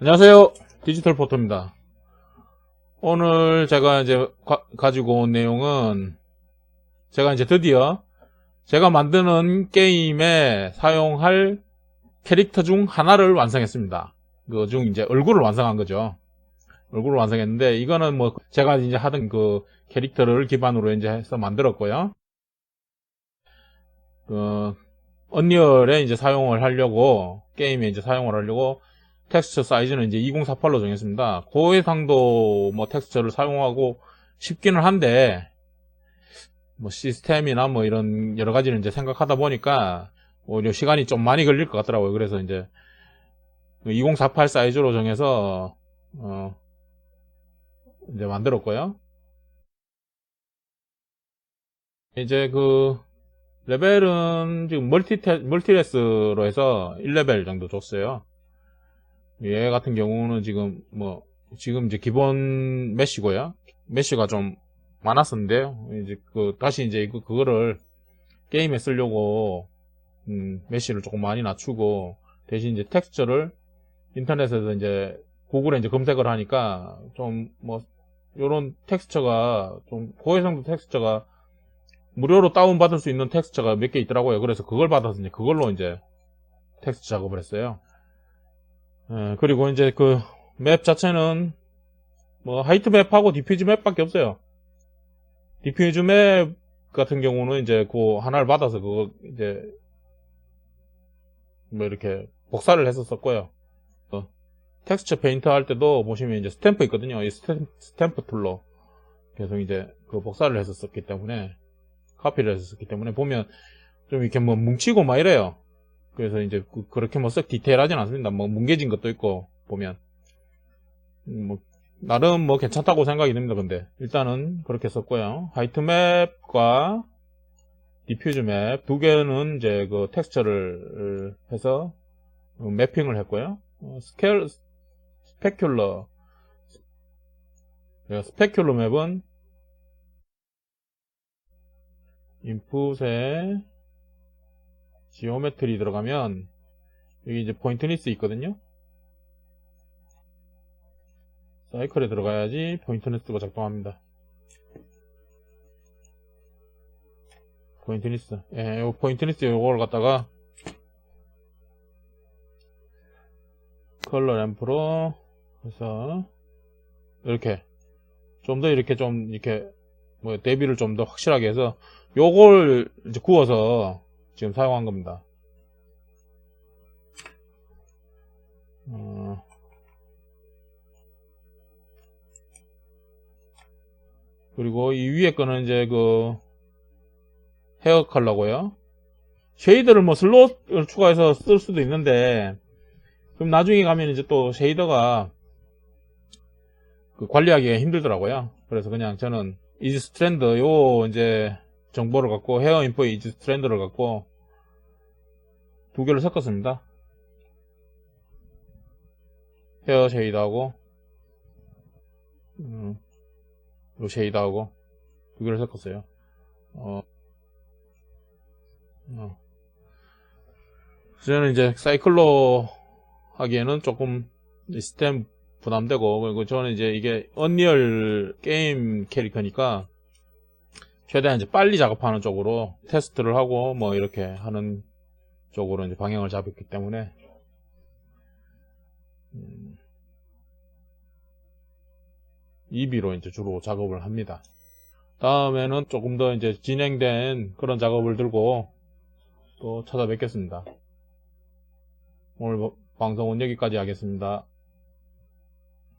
안녕하세요. 디지털 포토입니다. 오늘 제가 이제 가, 지고온 내용은 제가 이제 드디어 제가 만드는 게임에 사용할 캐릭터 중 하나를 완성했습니다. 그 중 이제 얼굴을 완성한 거죠. 얼굴을 완성했는데 이거는 뭐 제가 이제 하던 그 캐릭터를 기반으로 이제 해서 만들었고요. 그 언리얼에 이제 사용을 하려고 게임에 이제 사용을 하려고 텍스처 사이즈는 이제 2048로 정했습니다. 고해상도 뭐 텍스처를 사용하고 싶기는 한데 뭐 시스템이나 뭐 이런 여러 가지를 이제 생각하다 보니까 오히려 시간이 좀 많이 걸릴 것 같더라고요. 그래서 이제 2048 사이즈로 정해서 어 이제 만들었고요. 이제 그 레벨은 지금 멀티 멀티레스로 해서 1레벨 정도 줬어요. 얘 같은 경우는 지금 뭐 지금 이제 기본 메쉬고요. 메쉬가 좀 많았었는데요. 이제 그 다시 이제 그 그거를 게임에 쓰려고 음, 메쉬를 조금 많이 낮추고 대신 이제 텍스처를 인터넷에서 이제 구글에 이제 검색을 하니까 좀 뭐 요런 텍스처가 좀 고해상도 텍스처가 무료로 다운 받을 수 있는 텍스처가 몇 개 있더라고요. 그래서 그걸 받아서 이제 그걸로 이제 텍스트 작업을 했어요. 예, 그리고 이제 그 맵 자체는 뭐 하이트 맵하고 디퓨즈 맵밖에 없어요. 디퓨즈 맵 같은 경우는 이제 그 하나를 받아서 그거 이제 뭐 이렇게 복사를 했었었고요. 어, 텍스처 페인트 할 때도 보시면 이제 스탬프 있거든요. 이 스탬, 스탬프 툴로 계속 이제 그 복사를 했었었기 때문에 카피를 했었기 때문에 보면 좀 이렇게 뭐 뭉치고 막 이래요. 그래서 이제 그- 그렇게 뭐 썩 디테일하진 않습니다. 뭐 뭉개진 것도 있고 보면 음, 뭐 나름 뭐 괜찮다고 생각이 듭니다. 근데 일단은 그렇게 썼고요. 하이트 맵과 디퓨즈 맵 두 개는 이제 그 텍스처를 해서 매핑을 했고요. 어, 스케일 스페큘러 네, 스페큘러 맵은 인풋에 지오메트리 들어가면 여기 이제 포인트니스 있거든요. 사이클에 들어가야지 포인트니스가 작동합니다. 포인트니스. 예, 요 포인트니스 요걸 갖다가 컬러 램프로 해서 이렇게 좀 더 이렇게 좀 이렇게 뭐 대비를 좀 더 확실하게 해서 요걸 이제 구워서 지금 사용한 겁니다. 어, 그리고 이 위에 거는 이제 그 헤어 컬러고요. 쉐이더를 뭐 슬롯을 추가해서 쓸 수도 있는데 그럼 나중에 가면 이제 또 쉐이더가 그 관리하기가 힘들더라고요. 그래서 그냥 저는 이지 스트랜드 요 이제 정보를 갖고 헤어 인포 이지 스트랜드를 갖고 두 개를 섞었습니다. 헤어 쉐이드하고 음, 요 쉐이드하고 두 개를 섞었어요. 어, 어. 저는 이제 사이클로 하기에는 조금 시스템 부담되고 그리고 저는 이제 이게 언리얼 게임 캐릭터니까 최대한 이제 빨리 작업하는 쪽으로 테스트를 하고 뭐 이렇게 하는 쪽으로 이제 방향을 잡았기 때문에 음, EB로 이제 주로 작업을 합니다. 다음에는 조금 더 이제 진행된 그런 작업을 들고 또 찾아뵙겠습니다. 오늘 방송은 여기까지 하겠습니다.